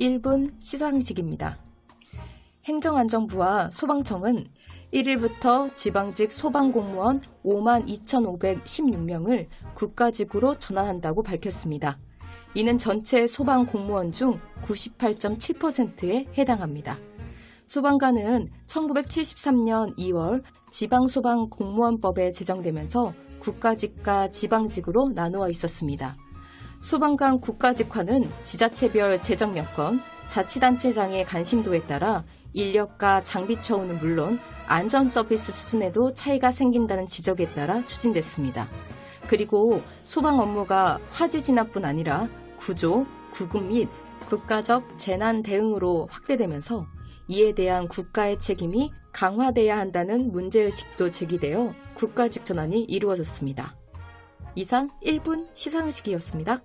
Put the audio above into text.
1분 시상식입니다. 행정안전부와 소방청은 1일부터 지방직 소방공무원 5만 2,516명을 국가직으로 전환한다고 밝혔습니다. 이는 전체 소방공무원 중 98.7%에 해당합니다. 소방관은 1973년 2월 지방소방공무원법에 제정되면서 국가직과 지방직으로 나누어 있었습니다. 소방관 국가직화는 지자체별 재정 여건, 자치단체장의 관심도에 따라 인력과 장비 처우는 물론 안전 서비스 수준에도 차이가 생긴다는 지적에 따라 추진됐습니다. 그리고 소방 업무가 화재 진압뿐 아니라 구조, 구급 및 국가적 재난 대응으로 확대되면서 이에 대한 국가의 책임이 강화돼야 한다는 문제의식도 제기되어 국가직 전환이 이루어졌습니다. 이상 1분 시상식이었습니다.